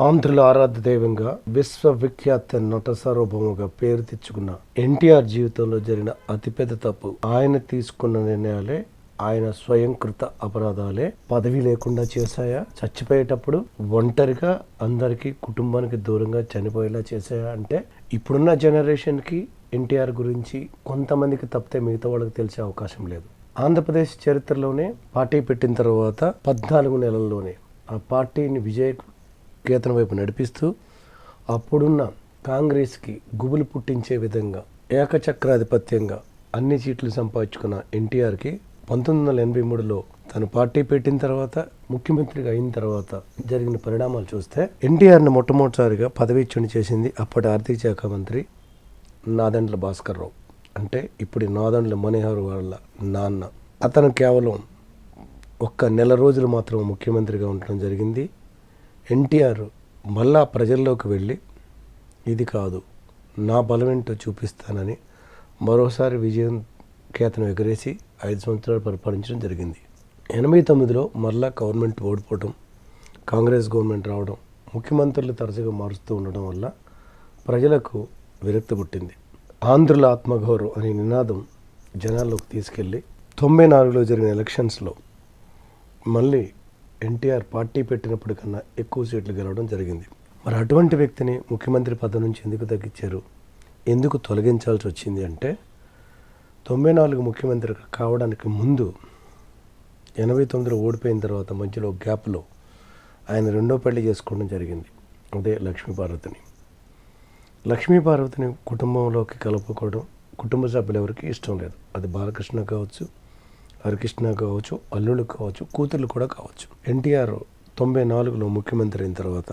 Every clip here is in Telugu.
ఆంధ్రుల ఆరాధ్య దైవంగా విశ్వవిఖ్యాత నట సార్వభౌముగా పేరు తెచ్చుకున్న ఎన్టీఆర్ జీవితంలో జరిగిన అతిపెద్ద తప్పు. ఆయన తీసుకున్న నిర్ణయాలే ఆయన స్వయంకృత అపరాధాలే. పదవి లేకుండా చేశాయా? చచ్చిపోయేటప్పుడు ఒంటరిగా అందరికీ కుటుంబానికి దూరంగా చనిపోయేలా చేశాయా? అంటే ఇప్పుడున్న జనరేషన్కి ఎన్టీఆర్ గురించి కొంతమందికి తప్పితే మిగతా వాళ్ళకి తెలిసే అవకాశం లేదు. ఆంధ్రప్రదేశ్ చరిత్రలోనే పార్టీ పెట్టిన తర్వాత పద్నాలుగు నెలల్లోనే ఆ పార్టీని విజయ కేతన వైపు నడిపిస్తూ అప్పుడున్న కాంగ్రెస్కి గుబులు పుట్టించే విధంగా ఏకచక్రాధిపత్యంగా అన్ని సీట్లు సంపాదించుకున్న ఎన్టీఆర్కి పంతొమ్మిది వందల ఎనభై మూడులో తను పార్టీ పెట్టిన తర్వాత ముఖ్యమంత్రిగా అయిన తర్వాత జరిగిన పరిణామాలు చూస్తే ఎన్టీఆర్ని మొట్టమొదటిసారిగా పదవీచ్యుని చేసింది అప్పటి ఆర్థిక శాఖ మంత్రి నాదండ్ల భాస్కర్ రావు. అంటే ఇప్పుడు నాదండ్ల మనోహర్ వాళ్ళ నాన్న. అతను కేవలం ఒక్క నెల రోజులు మాత్రం ముఖ్యమంత్రిగా ఉండటం జరిగింది. ఎన్టీఆర్ మళ్ళా ప్రజల్లోకి వెళ్ళి ఇది కాదు నా బలమేంటో చూపిస్తానని మరోసారి విజయం కేతను ఎగరేసి ఐదు సంవత్సరాలు పరిపాలించడం జరిగింది. ఎనభై తొమ్మిదిలో మరలా గవర్నమెంట్ ఓడిపోవడం కాంగ్రెస్ గవర్నమెంట్ రావడం ముఖ్యమంత్రులు తరచుగా మారుస్తూ ఉండడం వల్ల ప్రజలకు విరక్తి పుట్టింది. ఆంధ్రుల ఆత్మగౌరవం అనే నినాదం జనాల్లోకి తీసుకెళ్ళి తొంభై నాలుగులో జరిగిన ఎలక్షన్స్లో మళ్ళీ ఎన్టీఆర్ పార్టీ పెట్టినప్పుడు కన్నా ఎక్కువ సీట్లు గెలవడం జరిగింది. మరి అటువంటి వ్యక్తిని ముఖ్యమంత్రి పదవి నుంచి ఎందుకు తగ్గించారు? ఎందుకు తొలగించాల్సి వచ్చింది అంటే తొంభై నాలుగు ముఖ్యమంత్రి కావడానికి ముందు ఎనభై తొమ్మిదిలో ఓడిపోయిన తర్వాత మధ్యలో గ్యాప్లో ఆయన రెండో పెళ్ళి చేసుకోవడం జరిగింది. అదే లక్ష్మీపార్వతిని. లక్ష్మీపార్వతిని కుటుంబంలోకి కలుపుకోవడం కుటుంబ సభ్యులు ఎవరికి ఇష్టం లేదు. అది బాలకృష్ణ కావచ్చు హరికృష్ణ కావచ్చు అల్లుళ్ళు కావచ్చు కూతుర్లు కూడా కావచ్చు. ఎన్టీఆర్ తొంభై నాలుగులో ముఖ్యమంత్రి అయిన తర్వాత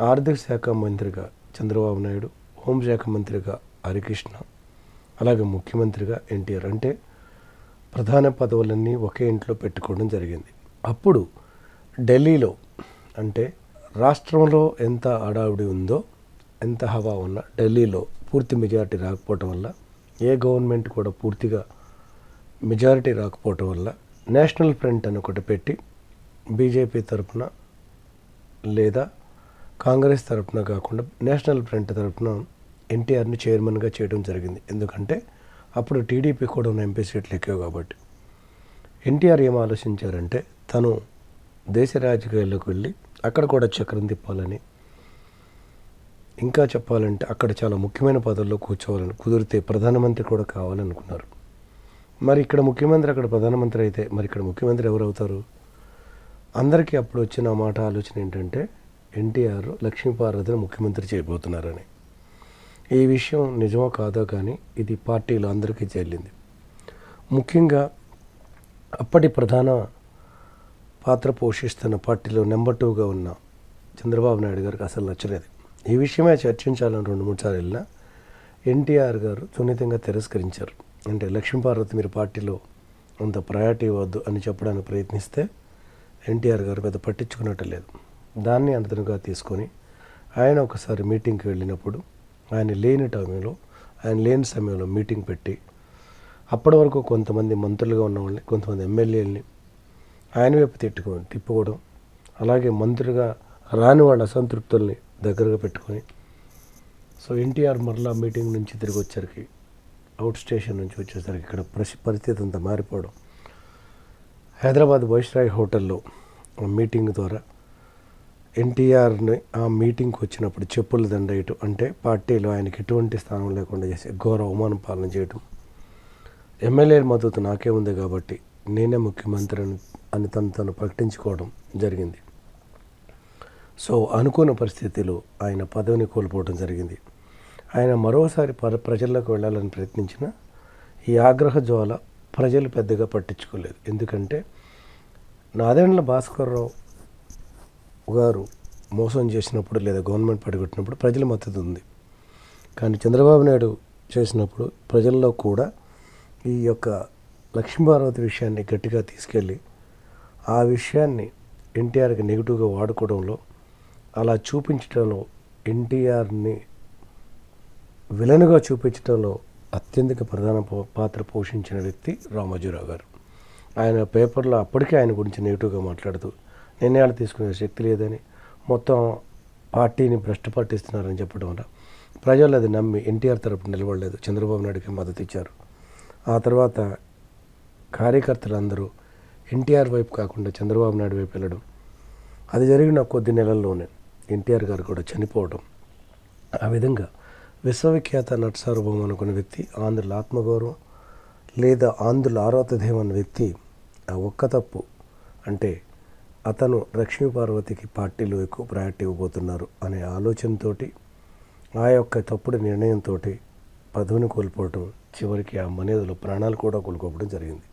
ఆర్థిక శాఖ మంత్రిగా చంద్రబాబు నాయుడు హోంశాఖ మంత్రిగా హరికృష్ణ అలాగే ముఖ్యమంత్రిగా ఎన్టీఆర్. అంటే ప్రధాన పదవులన్నీ ఒకే ఇంట్లో పెట్టుకోవడం జరిగింది. అప్పుడు ఢిల్లీలో అంటే రాష్ట్రంలో ఎంత అడావిడి ఉందో ఎంత హవా ఉన్నా ఢిల్లీలో పూర్తి మెజారిటీ రాకపోవటం వల్ల ఏ గవర్నమెంట్ కూడా పూర్తిగా మెజారిటీ రాకపోవటం వల్ల నేషనల్ ఫ్రంట్ అని ఒకటి పెట్టి బీజేపీ తరపున లేదా కాంగ్రెస్ తరఫున కాకుండా నేషనల్ ఫ్రంట్ తరపున ఎన్టీఆర్ని చైర్మన్గా చేయడం జరిగింది. ఎందుకంటే అప్పుడు టీడీపీ కూడా ఉన్న ఎంపీ సీట్లు ఎక్కువ కాబట్టి. ఎన్టీఆర్ ఏం ఆలోచించారంటే తను దేశ రాజకీయాల్లోకి వెళ్ళి అక్కడ కూడా చక్రం తిప్పాలని. ఇంకా చెప్పాలంటే అక్కడ చాలా ముఖ్యమైన పదవుల్లో కూర్చోవాలని కుదిరితే ప్రధానమంత్రి కూడా కావాలనుకున్నారు. మరి ఇక్కడ ముఖ్యమంత్రి అక్కడ ప్రధానమంత్రి అయితే మరి ఇక్కడ ముఖ్యమంత్రి ఎవరవుతారు అందరికీ అప్పుడు వచ్చిన మాట ఆలోచన ఏంటంటే ఎన్టీఆర్ లక్ష్మీపార్వతిని ముఖ్యమంత్రి చేయబోతున్నారని. ఈ విషయం నిజమో కాదో కానీ ఇది పార్టీలో అందరికీ చెల్లింది ముఖ్యంగా అప్పటి ప్రధాన పాత్ర పోషిస్తున్న పార్టీలో నెంబర్ టూగా ఉన్న చంద్రబాబు నాయుడు గారికి అసలు నచ్చలేదు. ఈ విషయమే చర్చించాలని రెండు మూడు సార్లు వెళ్ళినా ఎన్టీఆర్ గారు సున్నితంగా తిరస్కరించారు. అంటే లక్ష్మీపార్వతి మీరు పార్టీలో అంత ప్రయారిటీ ఇవ్వద్దు అని చెప్పడానికి ప్రయత్నిస్తే ఎన్టీఆర్ గారు పెద్ద పట్టించుకున్నట్టు లేదు. దాన్ని అంతనుగా తీసుకొని ఆయన ఒకసారి మీటింగ్కి వెళ్ళినప్పుడు ఆయన లేని టైంలో ఆయన లేని సమయంలో మీటింగ్ పెట్టి అప్పటి వరకు కొంతమంది మంత్రులుగా ఉన్న వాళ్ళని కొంతమంది ఎమ్మెల్యేలని ఆయన వైపు తిట్టుకో తిప్పుకోవడం అలాగే మంత్రిగా రాని వాళ్ళ అసంతృప్తుల్ని దగ్గరగా పెట్టుకొని సో ఎన్టీఆర్ మరలా మీటింగ్ నుంచి తిరిగి వచ్చరికి అవుట్ స్టేషన్ నుంచి వచ్చేసరికి ఇక్కడ ప్రసి పరిస్థితి అంతా మారిపోవడం. హైదరాబాద్ వైస్రాయ్ హోటల్లో ఆ మీటింగ్ ద్వారా ఎన్టీఆర్ని ఆ మీటింగ్కి వచ్చినప్పుడు చెప్పులు దండేయటం అంటే పార్టీలో ఆయనకి ఎటువంటి స్థానం లేకుండా చేసే ఘోర అవమానం పాలన చేయటం. ఎమ్మెల్యేల మద్దతు నాకే ఉంది కాబట్టి నేనే ముఖ్యమంత్రి అని అని తను తను ప్రకటించుకోవడం జరిగింది. సో అనుకున్న పరిస్థితిలో ఆయన పదవిని కోల్పోవడం జరిగింది. ఆయన మరోసారి ప్ర ప్రజల్లోకి వెళ్ళాలని ప్రయత్నించిన ఈ ఆగ్రహ జ్వాల ప్రజలు పెద్దగా పట్టించుకోలేదు. ఎందుకంటే నాదేండ్ల భాస్కర్రావు గారు మోసం చేసినప్పుడు లేదా గవర్నమెంట్ పడగొట్టినప్పుడు ప్రజల మద్దతు ఉంది. కానీ చంద్రబాబు నాయుడు చేసినప్పుడు ప్రజల్లో కూడా ఈ యొక్క లక్ష్మీపార్వతి విషయాన్ని గట్టిగా తీసుకెళ్ళి ఆ విషయాన్ని ఎన్టీఆర్కి నెగిటివ్గా వాడుకోవడంలో అలా చూపించడంలో ఎన్టీఆర్ని విలన్గా చూపించడంలో అత్యంత ప్రధాన పాత్ర పోషించిన వ్యక్తి రామోజీరావు గారు. ఆయన పేపర్లో అప్పటికే ఆయన గురించి నెగిటివ్గా మాట్లాడుతూ నిర్ణయాలు తీసుకునే శక్తి లేదని మొత్తం పార్టీని భ్రష్ట పట్టిస్తున్నారని చెప్పడం వల్ల ప్రజలు అది నమ్మి ఎన్టీఆర్ తరపున నిలబడలేదు. చంద్రబాబు నాయుడుకి మద్దతు ఇచ్చారు. ఆ తర్వాత కార్యకర్తలందరూ ఎన్టీఆర్ వైపు కాకుండా చంద్రబాబు నాయుడు వైపు వెళ్ళడం అది జరిగిన కొద్ది నెలల్లోనే ఎన్టీఆర్ గారు కూడా చనిపోవడం ఆ విధంగా విశ్వవిఖ్యాత నట అనుకున్న వ్యక్తి ఆంధ్రుల ఆత్మగౌరవం లేదా ఆంధ్రుల ఆరాధదేవం అన్న వ్యక్తి ఆ ఒక్క తప్పు అంటే అతను లక్ష్మీ పార్వతికి పార్టీలు ఎక్కువ ప్రయారిటీ ఇవ్వబోతున్నారు అనే ఆలోచనతో ఆ యొక్క తప్పుడు నిర్ణయంతో పదవిని కోల్పోవటం చివరికి ఆ మనేదులో ప్రాణాలు కూడా కోల్పోవడం జరిగింది.